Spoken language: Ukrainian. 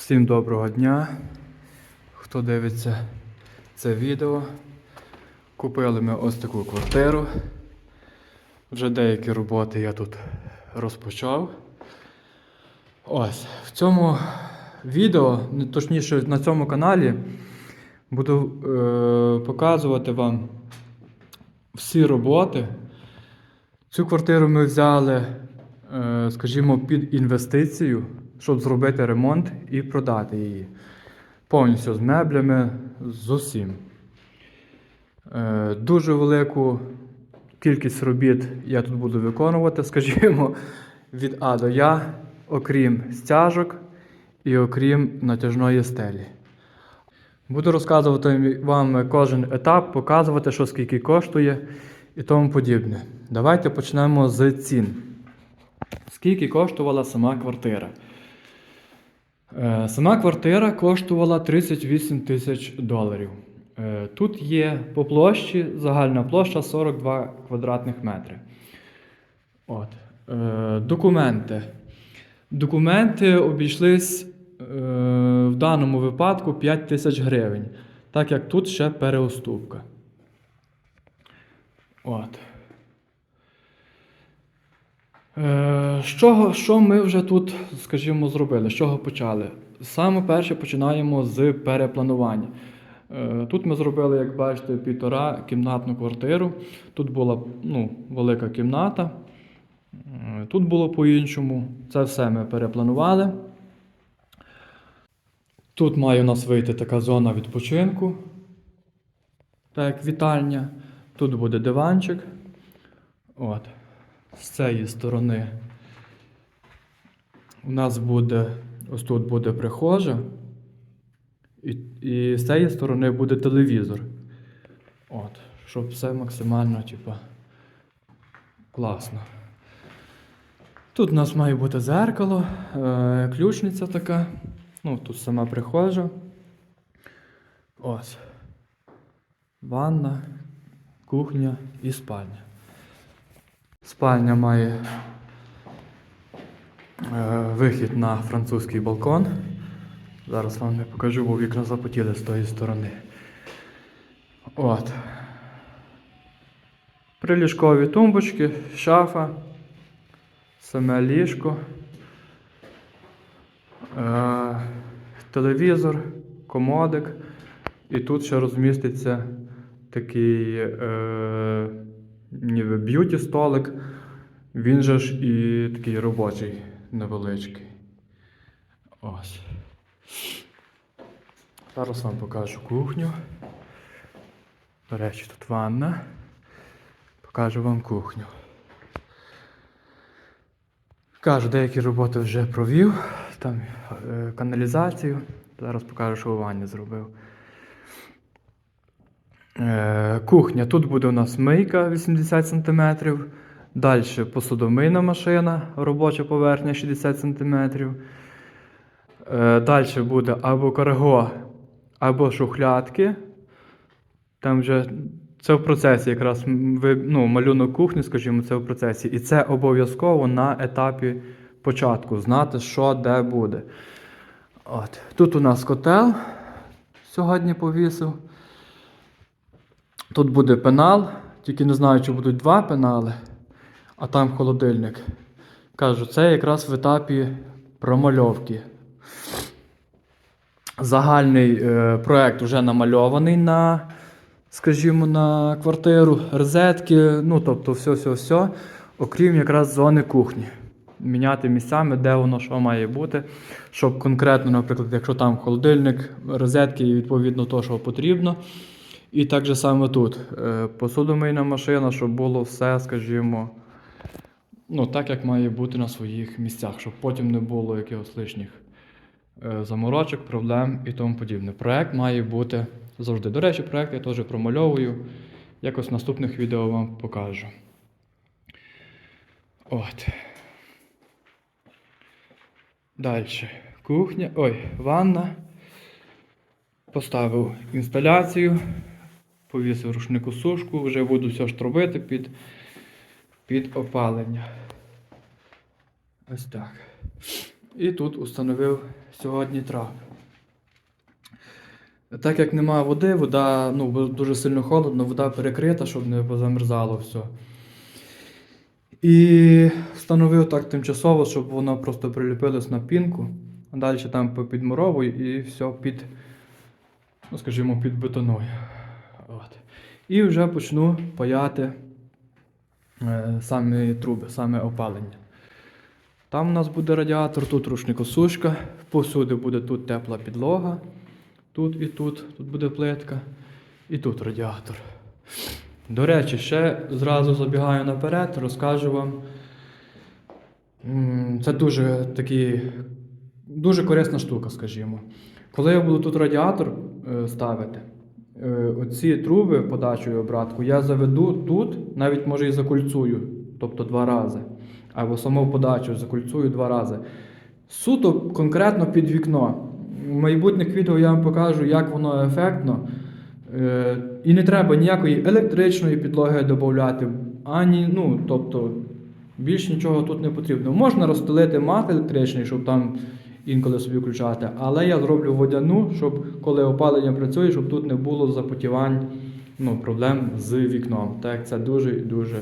Всім доброго дня. Хто дивиться це відео. Купили ми ось таку квартиру. Вже деякі роботи я тут розпочав. Ось в цьому відео, ну, точніше на цьому каналі, буду е, показувати вам всі роботи. Цю квартиру ми взяли, е, скажімо, під інвестицію, щоб зробити ремонт і продати її. Повністю з меблями, з усім. Е, Дуже велику кількість робіт я тут буду виконувати, скажімо, від А до Я, окрім стяжок і окрім натяжної стелі. Буду розказувати вам кожен етап, показувати, що скільки коштує і тому подібне. Давайте почнемо з цін. Скільки коштувала сама квартира? Е, Сама квартира коштувала 38 тисяч доларів. Е, Тут є по площі загальна площа 42 квадратних метри. От. Е, Документи. Документи обійшлись в даному випадку 5 тисяч гривень, так як тут ще переуступка. От. Е, з чого, що ми вже тут, скажімо, зробили? З чого почали? Саме перше починаємо з перепланування. Е, Тут ми зробили, як бачите, півтора кімнатну квартиру. Тут була ну, велика кімната. Е, Тут було по-іншому. Це все ми перепланували. Тут має у нас вийти така зона відпочинку. Так вітальня. Тут буде диванчик. От. З цієї сторони у нас буде, ось тут буде прихожа, і, і з цієї сторони буде телевізор. От, щоб все максимально, типа, класно. Тут у нас має бути зеркало, е, ключниця така. Ну, тут сама прихожа. Ось. Ванна, кухня і спальня. Спальня має е, вихід на французький балкон. Зараз вам не покажу, бо вікна запотіли з тої сторони. От. Приліжкові тумбочки, шафа, саме ліжко, е, телевізор, комодик. І тут ще розміститься такий е, ніби б'юті столик. Він же ж і такий робочий невеличкий. Ось. Зараз вам покажу кухню. До речі, тут ванна. Покажу вам кухню. Кажу, деякі роботи вже провів. Там е, каналізацію. Зараз покажу, що у ванні зробив. Е, кухня. Тут буде у нас мийка 80 см. Далі посудомийна машина, робоча поверхня 60 см. Далі буде або карго, або шухлядки. Там вже це в процесі якраз ну, малюнок кухні, скажімо, це в процесі. І це обов'язково на етапі початку знати, що де буде. От. Тут у нас котел сьогодні повісив. Тут буде пенал, тільки не знаю, чи будуть два пенали, а там холодильник. Кажу, це якраз в етапі промальовки. Загальний е, проект вже намальований на, скажімо, на квартиру, розетки, ну тобто все-все-все, окрім якраз зони кухні. Міняти місцями, де воно що має бути, щоб конкретно, наприклад, якщо там холодильник, розетки і відповідно то, що потрібно. І так же саме тут. Е, Посудомийна машина, щоб було все, скажімо, ну, так, як має бути на своїх місцях, щоб потім не було якихось лишніх е, заморочок, проблем і тому подібне. Проект має бути завжди. До речі, проект я теж промальовую. Якось в наступних відео вам покажу. От. Далі. Кухня. Ой, ванна. Поставив інсталяцію, повісив рушнику сушку, вже буду все ж робити під, під опалення. Ось так. І тут установив сьогодні трап. Так як немає води, вода ну, дуже сильно холодно, вода перекрита, щоб не позамерзало все. І встановив так тимчасово, щоб воно просто приліпилось на пінку. А далі там попідмуровую і все під, ну скажімо, під бетоною. От. І вже почну паяти е, самі труби, саме опалення. Там у нас буде радіатор, тут рушникосушка, повсюди буде тут тепла підлога, тут і тут, тут буде плитка, і тут радіатор. До речі, ще зразу забігаю наперед, розкажу вам. Це дуже такі, дуже корисна штука, скажімо. Коли я буду тут радіатор е, ставити, оці труби подачу і обратку я заведу тут, навіть може і закульцую, тобто два рази. Або саму подачу закульцую два рази. Суто конкретно під вікно. В майбутніх відео я вам покажу, як воно ефектно. Е, і не треба ніякої електричної підлоги додати, ані, ну, тобто, більш нічого тут не потрібно. Можна розстелити мат електричний, щоб там інколи собі включати, але я зроблю водяну, щоб коли опалення працює, щоб тут не було запотівань, ну, проблем з вікном. Так, це дуже і дуже